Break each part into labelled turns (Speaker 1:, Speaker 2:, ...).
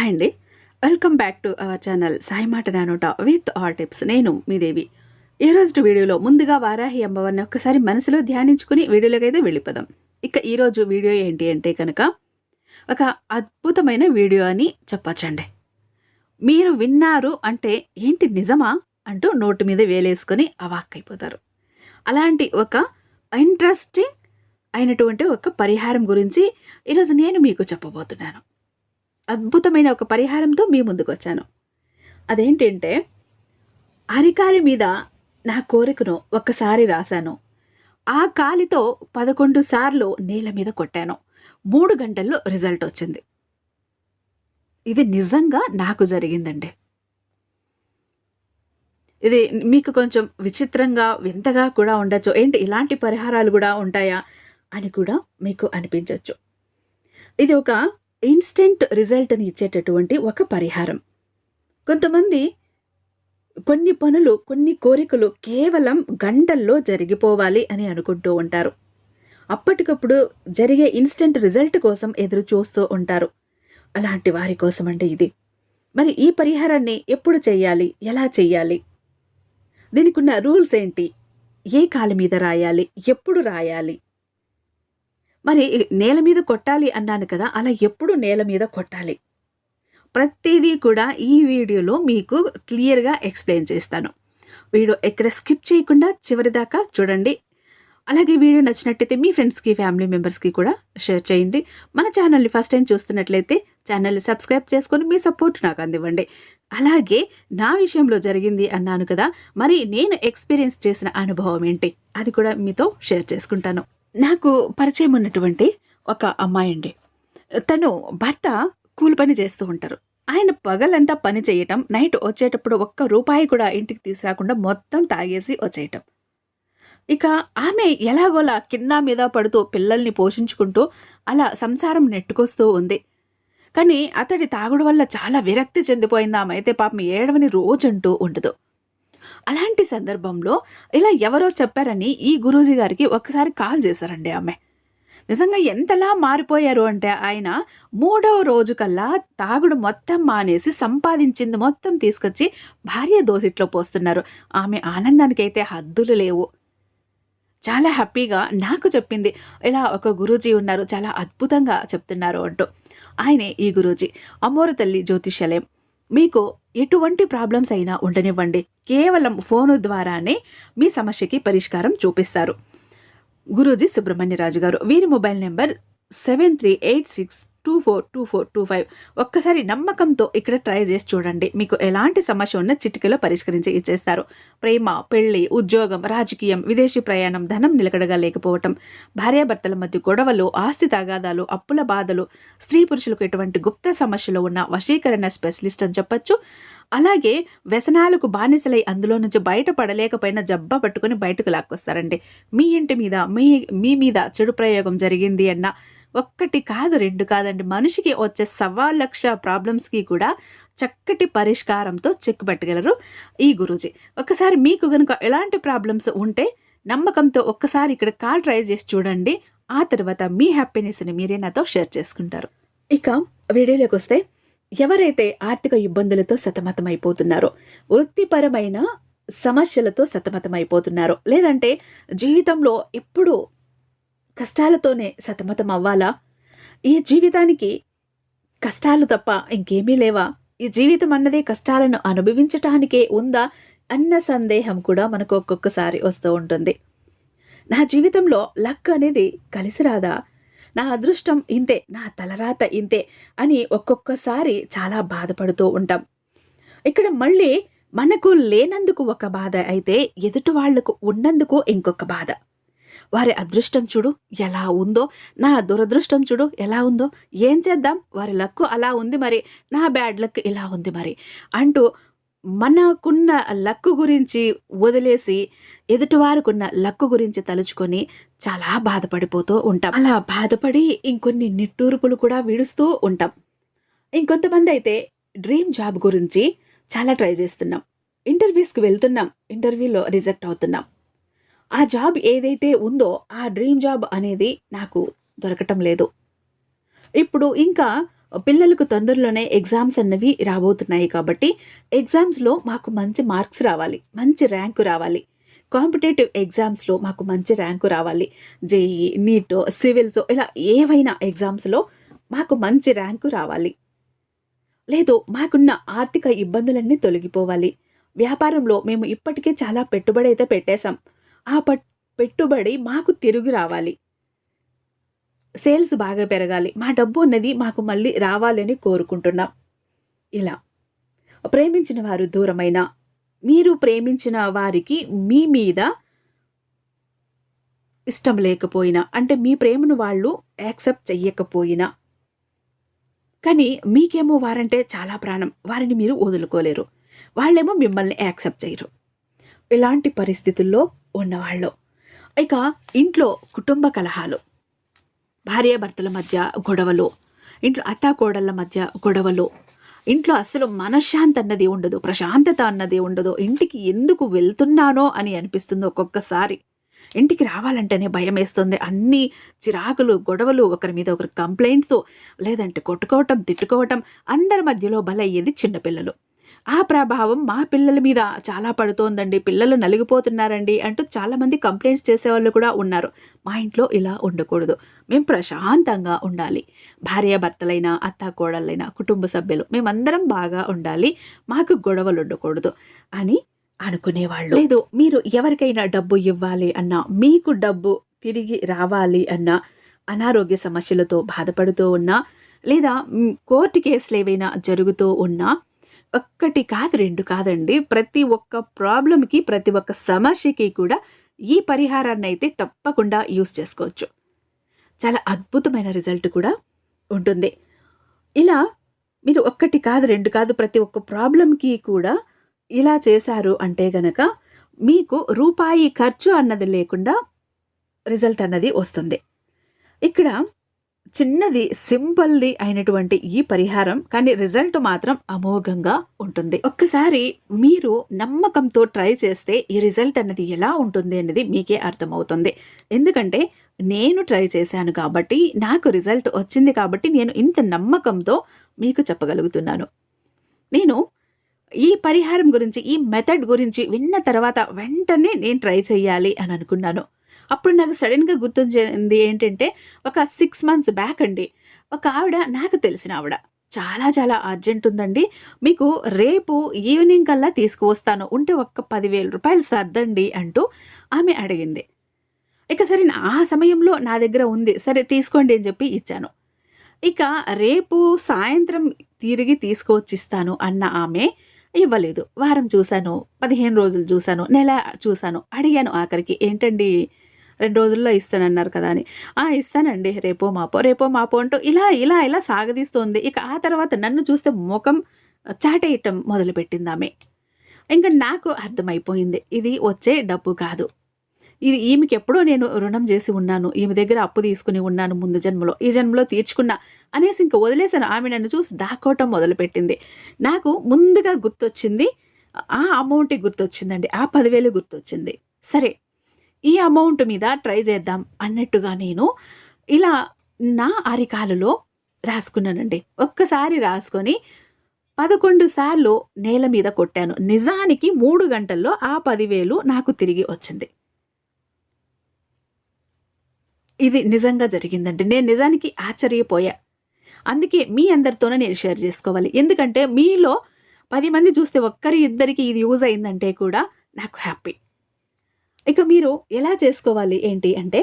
Speaker 1: Hi అండి. Welcome back to our channel Sai మాట నానోట విత్ ఆర్ టిప్స్. నేను మీ దేవి. ఈ రోజు వీడియోలో ముందుగా వారాహి అమ్మవారిని ఒక్కసారి మనసులో ధ్యానించుకుని వీడియోలోకి అయితే వెళ్ళిపోదాం. ఇక ఈరోజు వీడియో ఏంటి అంటే కనుక ఒక అద్భుతమైన వీడియో అని చెప్పచ్చండి. మీరు విన్నారు అంటే ఏంటి నిజమా అంటూ నోటి మీద వేలేసుకొని అవాక్కైపోతారు అలాంటి ఒక ఇంట్రెస్టింగ్ అయినటువంటి ఒక పరిహారం గురించి ఈరోజు నేను మీకు చెప్పబోతున్నాను. అద్భుతమైన ఒక పరిహారంతో మీ ముందుకు వచ్చాను అదేంటంటే అరికాలి మీద నా కోరికను ఒక్కసారి రాశాను. ఆ కాలితో పదకొండు సార్లు నేల మీద కొట్టాను. మూడు గంటల్లో రిజల్ట్ వచ్చింది. ఇది నిజంగా నాకు జరిగిందండి. ఇది మీకు కొంచెం విచిత్రంగా వింతగా కూడా ఉండొచ్చు. ఏంటి ఇలాంటి పరిహారాలు కూడా ఉంటాయా అని కూడా మీకు అనిపించవచ్చు ఇది ఒక ఇన్స్టెంట్ రిజల్ట్ని ఇచ్చేటటువంటి ఒక పరిహారం. కొంతమంది కొన్ని పనులు కొన్ని కోరికలు కేవలం గంటల్లో జరిగిపోవాలి అని అనుకుంటూ ఉంటారు. అప్పటికప్పుడు జరిగే ఇన్స్టెంట్ రిజల్ట్ కోసం ఎదురు చూస్తూ ఉంటారు. అలాంటి వారి కోసం అంటే ఇది. మరి ఈ పరిహారాన్ని ఎప్పుడు చేయాలి? ఎలా చేయాలి? దీనికి ఉన్న రూల్స్ ఏంటి? ఏ కాలు మీద రాయాలి? ఎప్పుడు రాయాలి? మరి నేల మీద కొట్టాలి అన్నాను కదా అలా ఎప్పుడు నేల మీద కొట్టాలి? ప్రతిదీ కూడా ఈ వీడియోలో మీకు క్లియర్గా ఎక్స్ప్లెయిన్ చేస్తాను. వీడియో ఎక్కడ స్కిప్ చేయకుండా చివరి దాకా చూడండి. అలాగే వీడియో నచ్చినట్టయితే మీ ఫ్రెండ్స్కి ఫ్యామిలీ మెంబర్స్కి కూడా షేర్ చేయండి. మన ఛానల్ని ఫస్ట్ టైం చూస్తున్నట్లయితే ఛానల్ని సబ్స్క్రైబ్ చేసుకొని మీ సపోర్ట్ నాకు అందివ్వండి. అలాగే నా విషయంలో జరిగింది అన్నాను కదా మరి నేను ఎక్స్పీరియన్స్ చేసిన అనుభవం ఏంటి? అది కూడా మీతో షేర్ చేసుకుంటాను. నాకు పరిచయం ఉన్నటువంటి ఒక అమ్మాయి అండి. తను భర్త కూలి పని చేస్తూ ఉంటారు. ఆయన పగలంతా పని చేయటం నైట్ వచ్చేటప్పుడు ఒక్క రూపాయి కూడా ఇంటికి తీసుకురాకుండా మొత్తం తాగేసి వచ్చేయటం. ఇక ఆమె ఎలాగోలా కింద మీద పడుతూ పిల్లల్ని పోషించుకుంటూ అలా సంసారం నెట్టుకొస్తూ ఉంది. కానీ అతడి తాగుడు వల్ల చాలా విరక్తి చెందిపోయింది ఆమె. అయితే పాపం ఏడవని రోజంటూ ఉండదు. అలాంటి సందర్భంలో ఇలా ఎవరో చెప్పారని ఈ గురూజీ గారికి ఒకసారి కాల్ చేశారండి ఆమె. నిజంగా ఎంతలా మారిపోయారు అంటే ఆయన మూడవ రోజు కల్లా తాగుడు మొత్తం మానేసి సంపాదించింది మొత్తం తీసుకొచ్చి భార్య దోసిట్లో పోస్తున్నారు. ఆమె ఆనందానికైతే హద్దులు లేవు. చాలా హ్యాపీగా నాకు చెప్పింది ఇలా ఒక గురూజీ ఉన్నారు చాలా అద్భుతంగా చెప్తున్నారు అంటూ. ఆయనే ఈ గురూజీ అమోరు తల్లి జ్యోతిష్యాలయం. మీకు ఎటువంటి ప్రాబ్లమ్స్ అయినా ఉండనివ్వండి. కేవలం ఫోను ద్వారానే మీ సమస్యకి పరిష్కారం చూపిస్తారు. గురూజీ సుబ్రహ్మణ్యరాజు గారు వీరి mobile number seven three eight six two four two four two five ఒక్కసారి నమ్మకంతో ఇక్కడ ట్రై చేసి చూడండి. మీకు ఎలాంటి సమస్య ఉన్న చిటికలో పరిష్కరించి ఇచ్చేస్తారు. ప్రేమ పెళ్ళి ఉద్యోగం రాజకీయం విదేశీ ప్రయాణం ధనం నిలకడగా లేకపోవటం భార్యాభర్తల మధ్య గొడవలు ఆస్తి తగాదాలు అప్పుల బాధలు స్త్రీ పురుషులకు ఎటువంటి గుప్త సమస్యలు ఉన్న వశీకరణ స్పెషలిస్ట్ అని చెప్పొచ్చు. అలాగే వ్యసనాలకు బానిసలై అందులో నుంచి బయటపడలేకపోయినా జబ్బ పట్టుకుని బయటకు లాక్కొస్తారండి. మీ ఇంటి మీద మీ మీ మీద చెడు ప్రయోగం జరిగింది అన్న ఒక్కటి కాదు రెండు కాదండి. మనిషికి వచ్చే సవా లక్ష ప్రాబ్లమ్స్కి కూడా చక్కటి పరిష్కారంతో చెక్ పెట్టగలరు ఈ గురూజీ. ఒకసారి మీకు కనుక ఎలాంటి ప్రాబ్లమ్స్ ఉంటే నమ్మకంతో ఒక్కసారి ఇక్కడ కాల్ ట్రై చేసి చూడండి. ఆ తర్వాత మీ హ్యాపీనెస్ని మీరే నాతో షేర్ చేసుకుంటారు. ఇక వీడియోలోకి వస్తే ఎవరైతే ఆర్థిక ఇబ్బందులతో సతమతమైపోతున్నారో వృత్తిపరమైన సమస్యలతో సతమతమైపోతున్నారో లేదంటే జీవితంలో ఎప్పుడూ కష్టాలతోనే సతమతం అవ్వాలా? ఈ జీవితానికి కష్టాలు తప్ప ఇంకేమీ లేవా? ఈ జీవితం అన్నదే కష్టాలను అనుభవించటానికే ఉందా? అన్న సందేహం కూడా మనకు ఒక్కొక్కసారి వస్తూ ఉంటుంది. నా జీవితంలో లక్ అనేది కలిసి రాదా? నా అదృష్టం ఇంతే నా తలరాత ఇంతే అని ఒక్కొక్కసారి చాలా బాధపడుతూ ఉంటాం. ఇక్కడ మళ్ళీ మనకు లేనందుకు ఒక బాధ అయితే ఎదుటి వాళ్ళకు ఉన్నందుకు ఇంకొక బాధ. వారి అదృష్టం చూడు ఎలా ఉందో నా దురదృష్టం చూడు ఎలా ఉందో ఏం చేద్దాం వారి లక్కు అలా ఉంది మరి నా బ్యాడ్ లక్ ఇలా ఉంది మరి అంటూ మనకున్న లక్కు గురించి వదిలేసి ఎదుటివారుకున్న లక్కు గురించి తలుచుకొని చాలా బాధపడిపోతూ ఉంటాం. అలా బాధపడి ఇంకొన్ని నిట్టూర్పులు కూడా విడుస్తూ ఉంటాం. ఇంకొంతమంది అయితే డ్రీమ్ జాబ్ గురించి చాలా ట్రై చేస్తున్నాం. ఇంటర్వ్యూస్కి వెళ్తున్నాం. ఇంటర్వ్యూలో రిజెక్ట్ అవుతున్నాం. ఆ జాబ్ ఏదైతే ఉందో ఆ డ్రీమ్ జాబ్ అనేది నాకు దొరకటం లేదు. ఇప్పుడు ఇంకా పిల్లలకు తొందరలోనే ఎగ్జామ్స్ అన్నవి రాబోతున్నాయి కాబట్టి ఎగ్జామ్స్లో మాకు మంచి మార్క్స్ రావాలి మంచి ర్యాంకు రావాలి. కాంపిటేటివ్ ఎగ్జామ్స్లో మాకు మంచి ర్యాంకు రావాలి. జేఈ నీట్ సివిల్స్ ఇలా ఏవైనా ఎగ్జామ్స్లో మాకు మంచి ర్యాంకు రావాలి. లేదు మాకున్న ఆర్థిక ఇబ్బందులన్నీ తొలగిపోవాలి. వ్యాపారంలో మేము ఇప్పటికే చాలా పెట్టుబడి అయితే పెట్టేశాం. ఆ పట్ పెట్టుబడి మాకు తిరిగి రావాలి. సేల్స్ బాగా పెరగాలి. మా డబ్బు ఉన్నది మాకు మళ్ళీ రావాలని కోరుకుంటున్నాం. ఇలా. ప్రేమించిన వారు దూరమైన మీరు ప్రేమించిన వారికి మీ మీద ఇష్టం లేకపోయినా అంటే మీ ప్రేమను వాళ్ళు యాక్సెప్ట్ చెయ్యకపోయినా కానీ మీకేమో వారంటే చాలా ప్రాణం. వారిని మీరు వదులుకోలేరు. వాళ్ళేమో మిమ్మల్ని యాక్సెప్ట్ చేయరు ఇలాంటి పరిస్థితుల్లో ఉన్నవాళ్ళు. ఇక ఇంట్లో కుటుంబ కలహాలు. భార్యాభర్తల మధ్య గొడవలు ఇంట్లో అత్తాకోడళ్ళ మధ్య గొడవలు. ఇంట్లో అస్సలు మనశ్శాంతి అన్నది ఉండదు ప్రశాంతత అన్నది ఉండదు. ఇంటికి ఎందుకు వెళ్తున్నానో అని అనిపిస్తుంది ఒక్కొక్కసారి. ఇంటికి రావాలంటేనే భయం వేస్తుంది. అన్ని చిరాకులు గొడవలు ఒకరి మీద ఒకరి కంప్లైంట్స్ లేదంటే కొట్టుకోవటం తిట్టుకోవటం అందరి మధ్యలో బలయ్యేది చిన్నపిల్లలు ఆ ప్రభావం మా పిల్లల మీద చాలా పడుతోందండి. పిల్లలు నలిగిపోతున్నారండి అంటూ చాలామంది కంప్లైంట్స్ చేసేవాళ్ళు కూడా ఉన్నారు. మా ఇంట్లో ఇలా ఉండకూడదు. మేము ప్రశాంతంగా ఉండాలి. భార్యాభర్తలైన అత్త కోడళ్ళైన కుటుంబ సభ్యులు మేమందరం బాగా ఉండాలి. మాకు గొడవలు ఉండకూడదు అని అనుకునేవాళ్ళు. లేదు మీరు ఎవరికైనా డబ్బు ఇవ్వాలి అన్నా మీకు డబ్బు తిరిగి రావాలి అన్నా అనారోగ్య సమస్యలతో బాధపడుతూ ఉన్నా లేదా కోర్టు కేసులు ఏవైనా జరుగుతూ ఉన్నా ఒక్కటి కాదు రెండు కాదండి. ప్రతి ఒక్క ప్రాబ్లంకి ప్రతి ఒక్క సమస్యకి కూడా ఈ పరిహారాన్ని అయితే తప్పకుండా యూస్ చేసుకోవచ్చు. చాలా అద్భుతమైన రిజల్ట్ కూడా ఉంటుంది. ఇలా మీరు ఒక్కటి కాదు రెండు కాదు ప్రతి ఒక్క ప్రాబ్లంకి కూడా ఇలా చేశారు అంటే గనక మీకు రూపాయి ఖర్చు అన్నది లేకుండా రిజల్ట్ అన్నది వస్తుంది. ఇక్కడ చిన్నది సింపుల్ది అయినటువంటి ఈ పరిహారం కానీ రిజల్ట్ మాత్రం అమోఘంగా ఉంటుంది. ఒక్కసారి మీరు నమ్మకంతో ట్రై చేస్తే ఈ రిజల్ట్ అన్నది ఎలా ఉంటుంది అనేది మీకే అర్థమవుతుంది. ఎందుకంటే నేను ట్రై చేశాను కాబట్టి నాకు రిజల్ట్ వచ్చింది కాబట్టి నేను ఇంత నమ్మకంతో మీకు చెప్పగలుగుతున్నాను. నేను ఈ పరిహారం గురించి ఈ మెథడ్ గురించి విన్న తర్వాత వెంటనే నేను ట్రై చేయాలి అని అనుకున్నాను. అప్పుడు నాకు సడన్గా గుర్తొచ్చింది ఏంటంటే ఒక సిక్స్ మంత్స్ బ్యాక్ అండి. ఒక ఆవిడ నాకు తెలిసిన ఆవిడ. చాలా చాలా అర్జెంట్ ఉందండి. మీకు రేపు ఈవినింగ్ కల్లా తీసుకువస్తాను. ఉంటే ఒక్క పదివేల రూపాయలు సర్దండి అంటూ ఆమె అడిగింది. ఇక సరే నా- ఆ సమయంలో నా దగ్గర ఉంది. సరే తీసుకోండి అని చెప్పి ఇచ్చాను. ఇక రేపు సాయంత్రం తిరిగి తీసుకువచ్చిస్తాను అన్న ఆమె ఇవ్వలేదు. వారం చూశాను పదిహేను రోజులు చూశాను నెల చూశాను అడిగాను ఆఖరికి ఏంటండి రెండు రోజుల్లో ఇస్తానన్నారు కదా అని. ఆ ఇస్తానండి. రేపో మాపో రేపో మాపో అంటూ ఇలా ఇలా ఇలా సాగదీస్తోంది. ఇక ఆ తర్వాత నన్ను చూస్తే ముఖం చాటేయటం మొదలుపెట్టింది ఆమె ఇంకా నాకు అర్థమైపోయింది. ఇది వచ్చే డబ్బు కాదు. ఇది ఈమెకి ఎప్పుడో నేను రుణం చేసి ఉన్నాను. ఈమె దగ్గర అప్పు తీసుకుని ఉన్నాను ముందు జన్మలో. ఈ జన్మలో తీర్చుకున్నా అనేసి ఇంక వదిలేసాను ఆమె నన్ను చూసి దాక్కోవటం మొదలుపెట్టింది. నాకు ముందుగా గుర్తొచ్చింది ఆ అమౌంట్ గుర్తొచ్చిందండి. ఆ పదివేలు గుర్తొచ్చింది. సరే. ఈ అమౌంట్ మీద ట్రై చేద్దాం అన్నట్టుగా నేను ఇలా నా అరికాలులో రాసుకున్నానండి. ఒక్కసారి రాసుకొని పదకొండు సార్లు నేల మీద కొట్టాను. నిజానికి మూడు గంటల్లో ఆ పదివేలు నాకు తిరిగి వచ్చింది. ఇది నిజంగా జరిగిందండి. నేను నిజానికి ఆశ్చర్యపోయా. అందుకే మీ అందరితోనే నేను షేర్ చేసుకోవాలి. ఎందుకంటే మీలో పది మంది చూస్తే ఒక్కరి ఇద్దరికి ఇది యూజ్ అయిందంటే కూడా నాకు హ్యాపీ. ఇక మీరు ఎలా చేసుకోవాలి ఏంటి అంటే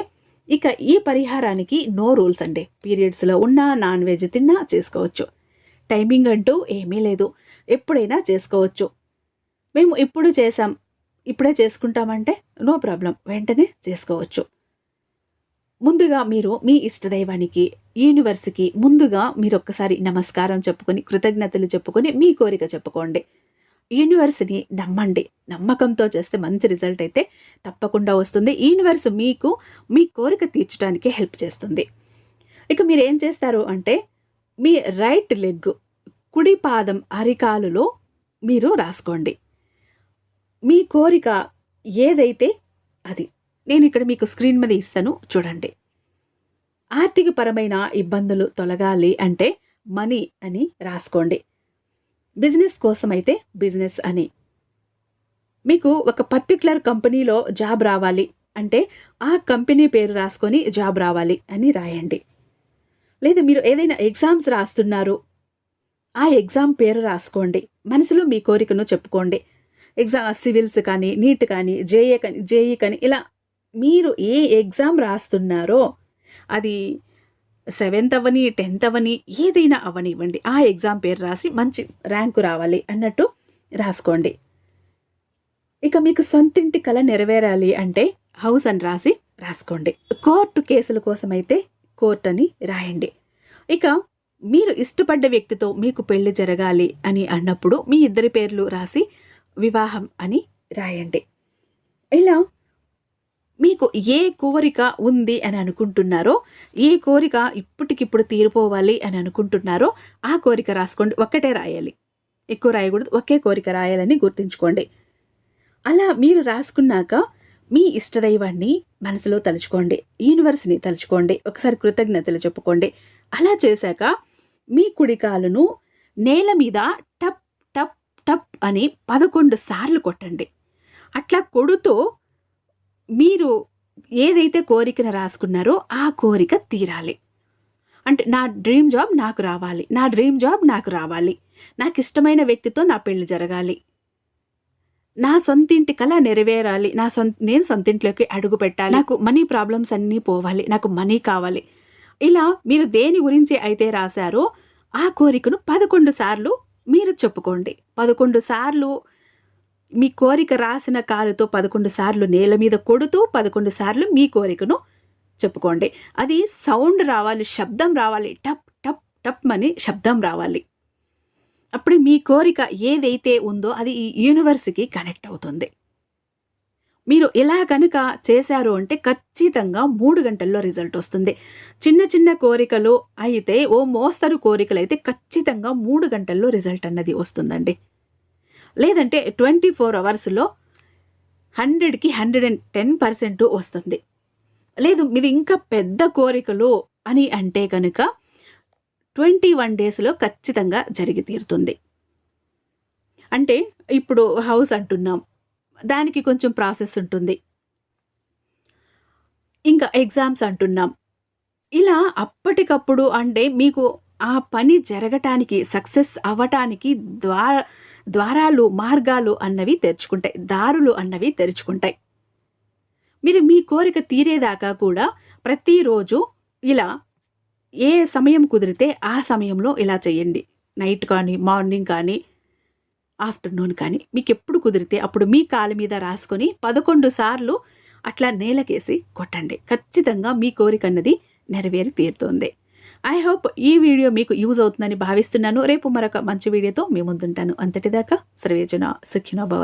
Speaker 1: ఇక ఈ పరిహారానికి నో రూల్స్ అండి. పీరియడ్స్లో ఉన్నా నాన్ వెజ్ తిన్నా చేసుకోవచ్చు. టైమింగ్ అంటూ ఏమీ లేదు. ఎప్పుడైనా చేసుకోవచ్చు. మేము ఇప్పుడు చేసాం ఇప్పుడే చేసుకుంటామంటే నో ప్రాబ్లం వెంటనే చేసుకోవచ్చు. ముందుగా మీరు మీ ఇష్టదైవానికి యూనివర్స్కి ముందుగా మీరు ఒక్కసారి నమస్కారం చెప్పుకొని కృతజ్ఞతలు చెప్పుకొని మీ కోరిక చెప్పుకోండి. యూనివర్స్ని నమ్మండి. నమ్మకంతో చేస్తే మంచి రిజల్ట్ అయితే తప్పకుండా వస్తుంది. యూనివర్స్ మీకు మీ కోరిక తీర్చడానికి హెల్ప్ చేస్తుంది. ఇక మీరు ఏం చేస్తారు అంటే మీ రైట్ లెగ్ కుడి పాదం అరికాలులో మీరు రాసుకోండి. మీ కోరిక ఏదైతే అది నేను ఇక్కడ మీకు స్క్రీన్ మీద ఇస్తాను చూడండి. ఆర్థికపరమైన ఇబ్బందులు తొలగాలి అంటే మనీ అని రాసుకోండి. బిజినెస్ కోసం అయితే బిజినెస్ అని. మీకు ఒక పర్టికులర్ కంపెనీలో జాబ్ రావాలి అంటే ఆ కంపెనీ పేరు రాసుకొని జాబ్ రావాలి అని రాయండి. లేదా మీరు ఏదైనా ఎగ్జామ్స్ రాస్తున్నారు ఆ ఎగ్జామ్ పేరు రాసుకోండి. మనసులో మీ కోరికను చెప్పుకోండి. ఎగ్జామ్ సివిల్స్ కానీ నీట్ కానీ జేఏ కానీ జేఈ కానీ ఇలా మీరు ఏ ఎగ్జామ్ రాస్తున్నారో అది సెవెంత్ అవని టెన్త్ అవని ఏదైనా అవనివ్వండి ఆ ఎగ్జామ్ పేరు రాసి మంచి ర్యాంకు రావాలి అన్నట్టు రాసుకోండి. ఇక మీకు సొంతింటి కళ నెరవేరాలి అంటే హౌస్ అని రాసి రాసుకోండి. కోర్టు కేసుల కోసం అయితే కోర్ట్ అని రాయండి. ఇక మీరు ఇష్టపడ్డ వ్యక్తితో మీకు పెళ్ళి జరగాలి అని అన్నప్పుడు మీ ఇద్దరి పేర్లు రాసి వివాహం అని రాయండి. ఇలా మీకు ఏ కోరిక ఉంది అని అనుకుంటున్నారో ఏ కోరిక ఇప్పటికిప్పుడు తీరిపోవాలి అని అనుకుంటున్నారో ఆ కోరిక రాసుకోండి ఒక్కటే రాయాలి. ఎక్కువ రాయకూడదు ఒకే కోరిక రాయాలని గుర్తుంచుకోండి. అలా మీరు రాసుకున్నాక మీ ఇష్టదైవాన్ని మనసులో తలుచుకోండి యూనివర్స్ని తలుచుకోండి ఒకసారి కృతజ్ఞతలు చెప్పుకోండి. అలా చేశాక మీ కుడికాలును నేల మీద టప్ టప్ టప్ అని పదకొండు సార్లు కొట్టండి. అట్లా కొడుతూ మీరు ఏదైతే కోరికను రాసుకున్నారో ఆ కోరిక తీరాలి. అంటే నా డ్రీమ్ జాబ్ నాకు రావాలి. నా డ్రీమ్ జాబ్ నాకు రావాలి. నాకు ఇష్టమైన వ్యక్తితో నా పెళ్ళి జరగాలి. నా సొంతింటి కళ నెరవేరాలి. నా సొంత నేను సొంతింట్లోకి అడుగు పెట్టాలి. నాకు మనీ ప్రాబ్లమ్స్ అన్నీ పోవాలి. నాకు మనీ కావాలి. ఇలా మీరు దేని గురించి అయితే రాశారో ఆ కోరికను పదకొండు సార్లు మీరు చెప్పుకోండి. పదకొండు సార్లు మీ కోరిక రాసిన కాలుతో పదకొండు సార్లు నేల మీద కొడుతూ పదకొండు సార్లు మీ కోరికను చెప్పుకోండి. అది సౌండ్ రావాలి శబ్దం రావాలి టప్ టప్ టప్ అని శబ్దం రావాలి. అప్పుడు మీ కోరిక ఏదైతే ఉందో అది ఈ యూనివర్స్కి కనెక్ట్ అవుతుంది. మీరు ఇలా కనుక చేశారు అంటే ఖచ్చితంగా మూడు గంటల్లో రిజల్ట్ వస్తుంది. చిన్న చిన్న కోరికలు అయితే ఓ మోస్తరు కోరికలు అయితే ఖచ్చితంగా మూడు గంటల్లో రిజల్ట్ అన్నది వస్తుందండి. లేదంటే ట్వంటీ ఫోర్ అవర్స్లో హండ్రెడ్కి హండ్రెడ్ అండ్ టెన్ పర్సెంట్ వస్తుంది. లేదు మీది ఇంకా పెద్ద కోరికలు అని అంటే కనుక ట్వంటీ వన్ డేస్లో ఖచ్చితంగా జరిగి తీరుతుంది. అంటే ఇప్పుడు హౌస్ అంటున్నాం. దానికి కొంచెం ప్రాసెస్ ఉంటుంది. ఇంకా ఎగ్జామ్స్ అంటున్నాం. ఇలా అప్పటికప్పుడు అంటే మీకు ఆ పని జరగటానికి సక్సెస్ అవ్వటానికి ద్వార ద్వారాలు మార్గాలు అన్నవి తెరుచుకుంటాయి దారులు అన్నవి తెరుచుకుంటాయి. మీరు మీ కోరిక తీరేదాకా కూడా ప్రతిరోజు ఇలా ఏ సమయం కుదిరితే ఆ సమయంలో ఇలా చేయండి. నైట్ కానీ మార్నింగ్ కానీ ఆఫ్టర్నూన్ కానీ మీకు ఎప్పుడు కుదిరితే అప్పుడు మీ కాలు మీద రాసుకొని పదకొండు సార్లు అట్లా నేలకేసి కొట్టండి. ఖచ్చితంగా మీ కోరిక అన్నది నెరవేరి తీరుతుంది. ఐ హోప్ ఈ వీడియో మీకు యూజ్ అవుతుందని భావిస్తున్నాను. రేపు మరొక మంచి వీడియోతో మీ ముందుంటాను. అంతటిదాకా సర్వేజన సుఖినోభవ